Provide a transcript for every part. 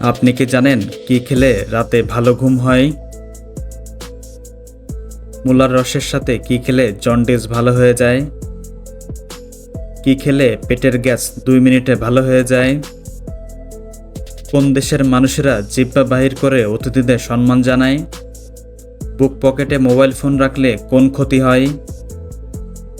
আপনি কি জানেন কি খেলে রাতে ভালো ঘুম হয়? মূলার রসের সাথে কি খেলে জন্ডিস ভালো হয়ে যায়? কি খেলে পেটের গ্যাস দুই মিনিটে ভালো হয়ে যায়? কোন দেশের মানুষেরা জিব্বা বাহির করে অতিথিদের সম্মান জানায়? বুক পকেটে মোবাইল ফোন রাখলে কোন ক্ষতি হয়?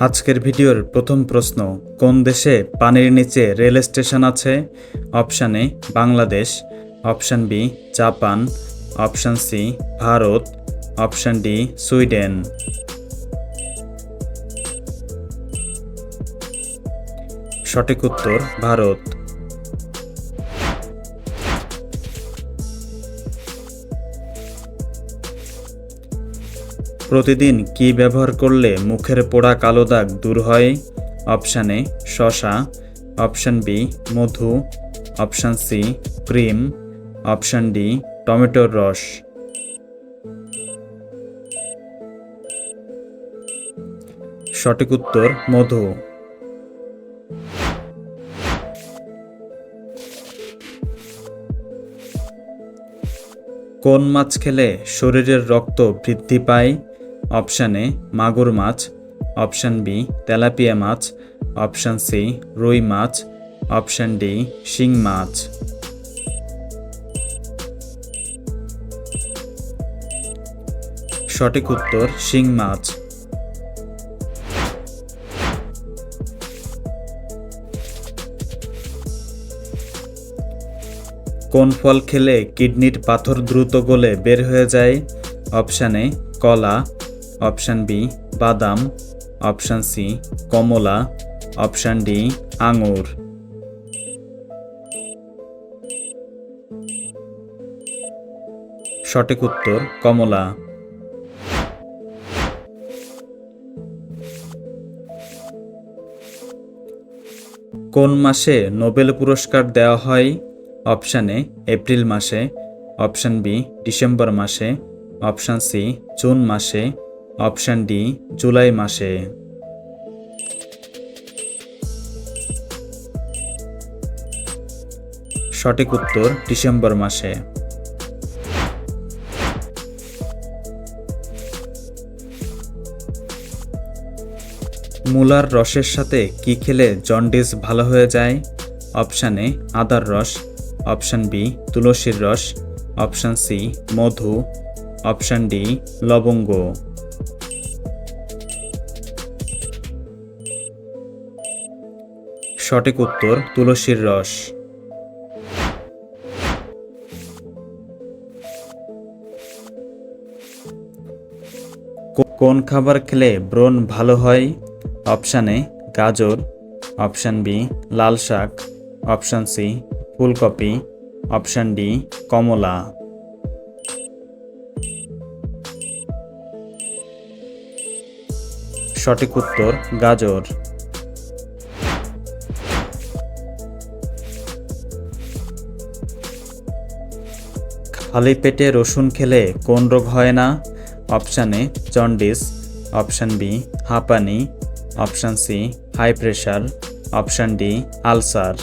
আজকের ভিডিওর প্রথম প্রশ্ন, কোন দেশে পানির নিচে রেল স্টেশন আছে? Option A, Bangladesh. Option B, Japan. Option C, Bharat. Option D, Sweden. সঠিক উত্তর, ভারত। প্রতিদিন কি ব্যবহার করলে মুখের পোড়া কালো দাগ দূর হয়? অপশান এ, শশা। অপশান বি, মধু। Option C, cream. Option D, টমেটোর রস। সঠিক উত্তর, মধু। কোন মাছ খেলে শরীরের রক্ত বৃদ্ধি পায়? অপশান এ মাগুর মাছ, অপশান বি তেলাপিয়া মাছ, অপশান সি রুই মাছ, অপশান ডি শিং মাছ। সঠিক উত্তর শিং মাছ। কোন ফল খেলে কিডনির পাথর দ্রুত গলে বের হয়ে যায়? অপশান কলা অপশান বি, বাদাম। অপশান সি, কমলা। অপশান ডি, আঙুর। সঠিক উত্তর, কমলা। কোন মাসে নোবেল পুরস্কার দেওয়া হয়? অপশান এপ্রিল মাসে। অপশান বি, ডিসেম্বর মাসে। অপশান সি, জুন মাসে। অপশান ডি, জুলাই মাসে। সঠিক উত্তর, ডিসেম্বর মাসে। মূলার রসের সাথে কি খেলে জন্ডিস ভালো হয়ে যায়? অপশান এ, আদার রস। অপশান বি, তুলসীর রস। অপশান সি, মধু। অপশান ডি, লবঙ্গ। সঠিক উত্তর তুলসীর রস। কোন খাবার খেলে ব্রণ ভালো হয়? অপশান এ, গাজর। অপশান বি, লাল শাক। অপশান সি, ফুলকপি। অপশান ডি, কমলা। সঠিক উত্তর, গাজর। খালি পেটে রসুন খেলে কোন রোগ হয় না? Option A, jaundice, option B, হাঁপানি, option C, high pressure, option D, ulcer.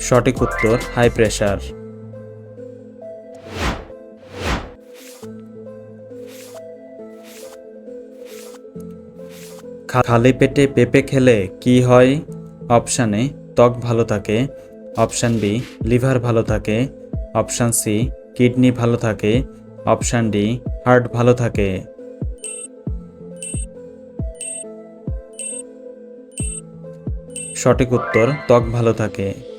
সঠিক উত্তর, হাই প্রেশার। খালি পেটে পেঁপে খেলে কি হয়? অপশান এ ত্বক ভালো থাকে, অপশান বি লিভার ভালো থাকে, অপশান সি কিডনি ভালো থাকে, অপশান ডি হার্ট ভালো থাকে। সঠিক উত্তর ত্বক ভালো থাকে।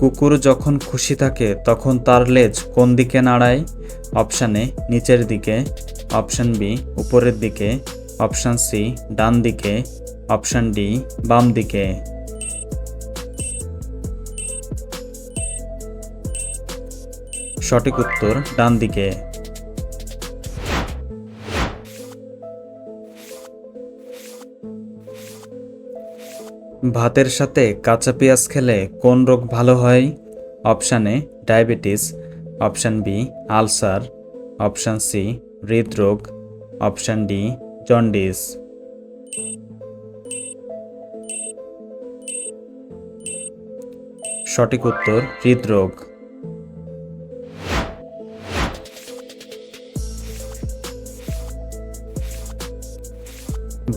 কুকুর যখন খুশি থাকে, তখন তার লেজ কোন দিকে নাড়ায়? অপশান এ, নিচের দিকে। অপশান বি, উপরের দিকে। অপশান সি, ডান দিকে। অপশান ডি, বাম দিকে। সঠিক উত্তর, ডান দিকে। ভাতের সাথে কাঁচা পেঁয়াজ খেলে কোন রোগ ভালো হয়? Option A, diabetes, option B, ulcer, option C, হৃদরোগ, অপশান ডি, জন্ডিস। সঠিক উত্তর, হৃদরোগ।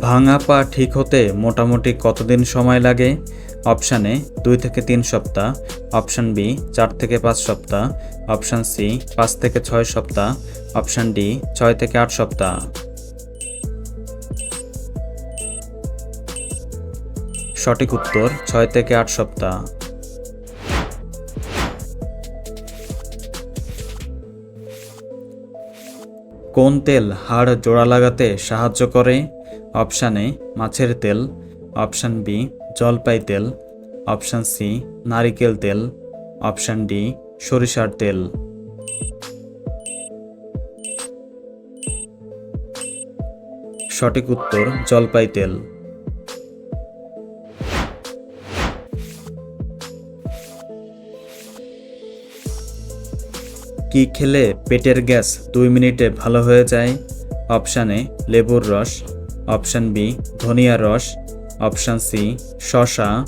ভাঙা পা ঠিক হতে মোটামুটি কতদিন সময় লাগে? অপশান এ, দুই থেকে তিন সপ্তাহ। অপশান বি, চার থেকে পাঁচ সপ্তাহ। অপশান সি, পাঁচ থেকে ছয় সপ্তাহ। অপশান ডি, ছয় থেকে আট সপ্তাহ। সঠিক উত্তর, ছয় থেকে আট সপ্তাহ। কোন তেল হাড় জোড়া লাগাতে সাহায্য করে? অপশান এ, মাছের তেল, অপশান বি, জলপাই তেল, অপশান সি, নারিকেল তেল, অপশান ডি, সরিষার তেল। সঠিক উত্তর, জলপাই তেল। কি খেলে পেটের গ্যাস দুই মিনিটে ভালো হয়ে যায়? অপশান লেবুর রস অপশান বি, ধনিয়ার রস। অপশান সি শশা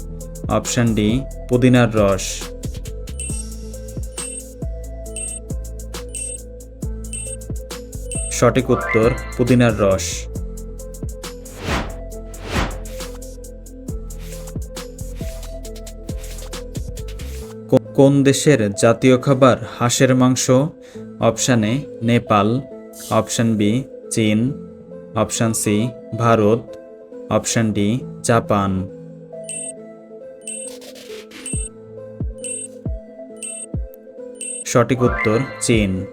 অপশান ডি, পুদিনার রস। সঠিক উত্তর, পুদিনার রস। কোন দেশের জাতীয় খাবার হাঁসের মাংস? Option A, Nepal. Option B, চীন। Option C, Bharat. Option D, Japan. সঠিক উত্তর, চীন।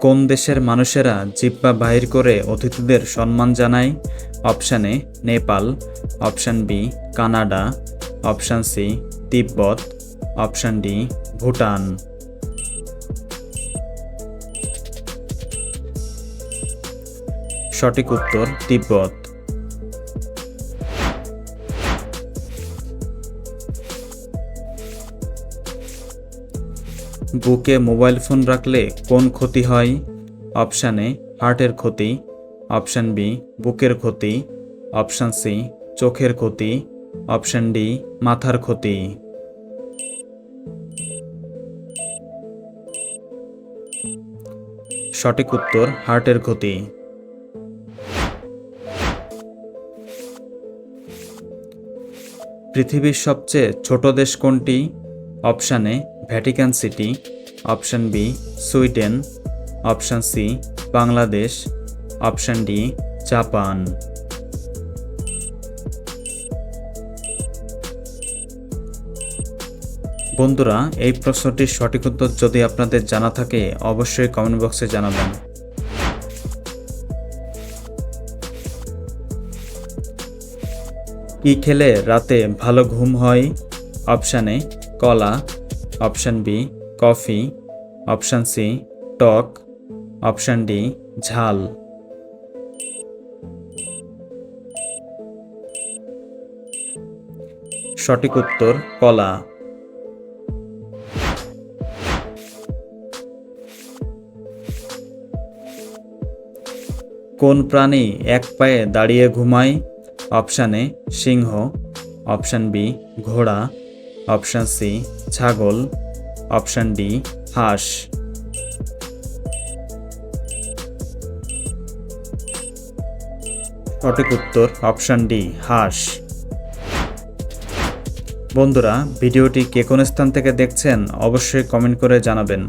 কোন দেশের মানুষেরা জিব্বা বাহির করে অতিথিদের সম্মান জানায়? Option Nepal. Option B, Canada. Option C, তিব্বত। অপশান ডি ভুটান সঠিক উত্তর, তিব্বত। বুকে মোবাইল ফোন রাখলে কোন ক্ষতি হয়? অপশান এ হার্টের ক্ষতি। অপশান বি বুকের ক্ষতি। অপশান সি চোখের ক্ষতি। অপশান ডি মাথার ক্ষতি। সঠিক উত্তর হার্টের ক্ষতি। পৃথিবীর সবচেয়ে ছোট দেশ কোনটি? Option A, Vatican City. Option B, Sweden. Option C, Bangladesh. Option D, Japan. বন্ধুরা, এই প্রশ্নটির সঠিক উত্তর যদি আপনাদের জানা থাকে, অবশ্যই কমেন্ট বক্সে জানাবেন। কি খেলে রাতে ভালো ঘুম হয়? অপশান এ, কলা। Option B, coffee. Option C, টক। অপশান ডি, ঝাল। সঠিক উত্তর, কলা। কোন প্রাণী এক পায়ে দাঁড়িয়ে ঘুমায়? অপশান এ, সিংহ। অপশান বি, ঘোড়া। অপশান সি, ছাগল। অপশান ডি, হাঁস। সঠিক উত্তর অপশান ডি, হাঁস। বন্ধুরা, ভিডিওটি কে কোন স্থান থেকে দেখছেন অবশ্যই কমেন্ট করে জানাবেন।